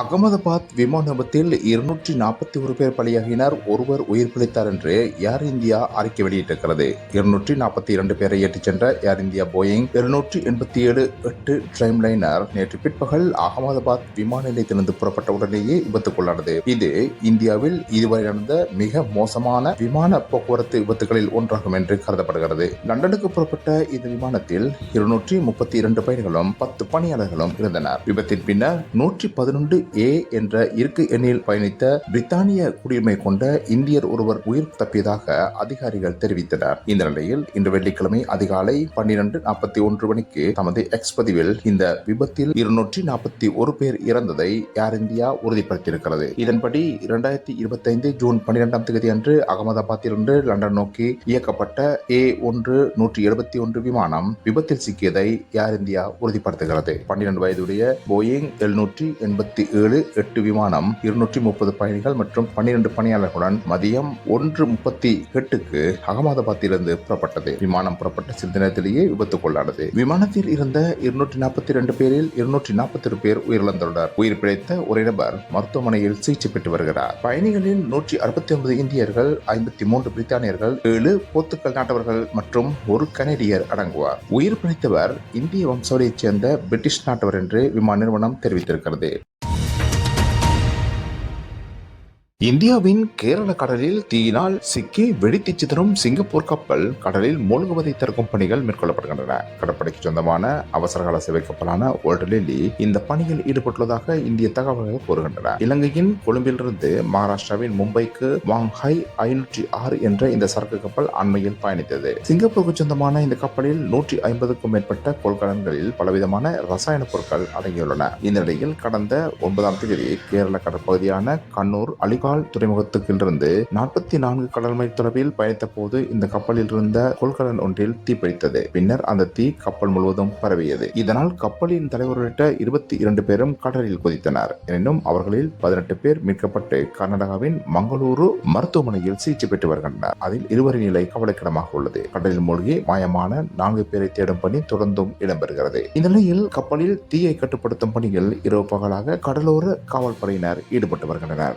அகமதாபாத் விமான விபத்தில் இருநூற்றி நாற்பத்தி ஒரு பேர் பலியாகினர். ஒருவர் உயிர் பிழைத்தார் என்று ஏர் இந்தியா அறிக்கை வெளியிட்டிருக்கிறது. இருநூற்றி நாற்பத்தி இரண்டு பேரை ஏற்றிச் சென்ற ஏர் இந்தியா போயிங் இருநூற்றி எண்பத்தி ஏழு எட்டு ட்ரைம் லைனர் நேற்று பிற்பகல் அகமதாபாத் விமான நிலையத்திலிருந்து புறப்பட்ட உடனேயே விபத்துக்குள்ளானது. இது இந்தியாவில் இதுவரை நடந்த மிக மோசமான விமான போக்குவரத்து விபத்துகளில் ஒன்றாகும் என்று கருதப்படுகிறது. லண்டனுக்கு புறப்பட்ட இந்த விமானத்தில் இருநூற்றி முப்பத்தி இரண்டு பயணிகளும் பத்து பணியாளர்களும் இருந்தனர். விபத்தின் பின்னர் நூற்றி பதினொன்று ஏ என்ற இருக்கு எண்ணில் பயணித்த பிரித்தானிய குடியுரிமை கொண்ட இந்தியர் ஒருவர் உயிர் தப்பியதாக அதிகாரிகள் தெரிவித்தனர். இந்த நிலையில் இன்று வெள்ளிக்கிழமை அதிகாலை பன்னிரண்டு நாற்பத்தி ஒன்று மணிக்கு தமது எக்ஸ் பதிவில் இந்த விபத்தில் இருநூற்றி நாற்பத்தி ஒரு பேர் இறந்ததை ஏர் இந்தியா உறுதிப்படுத்தியிருக்கிறது. இதன்படி இரண்டாயிரத்தி இருபத்தைந்து ஜூன் பன்னிரெண்டாம் தேதி அன்று அகமதாபாத்திலிருந்து லண்டன் நோக்கி இயக்கப்பட்ட ஏ ஒன்று நூற்றி எழுபத்தி ஒன்று விமானம் விபத்தில் சிக்கியதை ஏர் இந்தியா உறுதிப்படுத்துகிறது. பன்னிரண்டு வயதுடைய போயிங் எழுநூற்றி எண்பத்தி ஏழு எட்டு விமானம் இருநூற்றி முப்பது பயணிகள் மற்றும் பன்னிரண்டு பணியாளர்களுடன் மதியம் ஒன்று முப்பத்தி எட்டுக்கு அகமதாபாத்திலிருந்து புறப்பட்டது. விமானம் புறப்பட்ட சிறிது நேரத்திலேயே விபத்துக்குள்ளானது. விமானத்தில் இருந்த இருநூற்றி நாற்பத்தி ரெண்டு பேரில் இருநூற்றி நாற்பத்தி ஒரு பேர் உயிரிழந்துள்ளனர். உயிர் பிழைத்த ஒரு நபர் மருத்துவமனையில் சிகிச்சை பெற்று வருகிறார். பயணிகளில் நூற்றி அறுபத்தி ஒன்பது இந்தியர்கள் ஐம்பத்தி மூன்று பிரித்தானியர்கள் ஏழு போர்த்துக்கல் நாட்டவர்கள் மற்றும் ஒரு கனடியர் அடங்குவார். உயிர் பிழைத்தவர் இந்திய வம்சாவளியைச் சேர்ந்த பிரிட்டிஷ் நாட்டவர் என்று விமான நிறுவனம் தெரிவித்திருக்கிறது. இந்தியாவின் கேரள கடலில் தீயினால் சிக்கி வெடித்து சிதறும் சிங்கப்பூர் கப்பல் கடலில் மூழ்குவதை தடுக்கும் பணிகள் மேற்கொள்ளப்படுகின்றன. கடற்படைக்கு சொந்தமான அவசரகால சேவை கப்பலான ஓல்ட் லில்லி இந்த பணியில் ஈடுபட்டுள்ளதாக இந்திய தகவல்கள் கூறுகின்றன. இலங்கையின் கொழும்பிலிருந்து மகாராஷ்டிராவின் மும்பைக்கு வாங்ஹை ஐநூற்றி ஆறு என்ற இந்த சரக்கு கப்பல் அண்மையில் பயணித்தது. சிங்கப்பூருக்கு சொந்தமான இந்த கப்பலில் நூற்றி ஐம்பதுக்கும் மேற்பட்ட கொள்கலன்களில் பலவிதமான ரசாயன பொருட்கள் அடங்கியுள்ளன. இந்த நிலையில் கடந்த ஒன்பதாம் தேதி கேரள கடற்பகுதியான கண்ணூர் அலிகால் துறைமுகத்துக்கிலிருந்து நாற்பத்தி நான்கு கடல் மைல் தொலைவில் பயணித்த போது இந்த கப்பலில் இருந்த கொள்கலன் ஒன்றில் தீப்பிடித்தது பின்னர் அந்த தீ கப்பல் முழுவதும் பரவியது. இதனால் கப்பலின் தலைவர் உள்ளிட்ட இருபத்தி இரண்டு பேரும் கடலில் குதித்தனர். எனினும் அவர்களில் பதினெட்டு பேர் மீட்கப்பட்டு கர்நாடகாவின் மங்களூரு மருத்துவமனையில் சிகிச்சை பெற்று வருகின்றனர். அதில் இருவரின் நிலை கவலைக்கிடமாக உள்ளது. கடலில் மூழ்கி மாயமான நான்கு பேரை தேடும் பணி தொடர்ந்தும் இடம்பெறுகிறது. இந்த நிலையில் கப்பலில் தீயை கட்டுப்படுத்தும் பணியில் இரவு பகலாக கடலோர காவல்படையினர் ஈடுபட்டு வருகின்றனர்.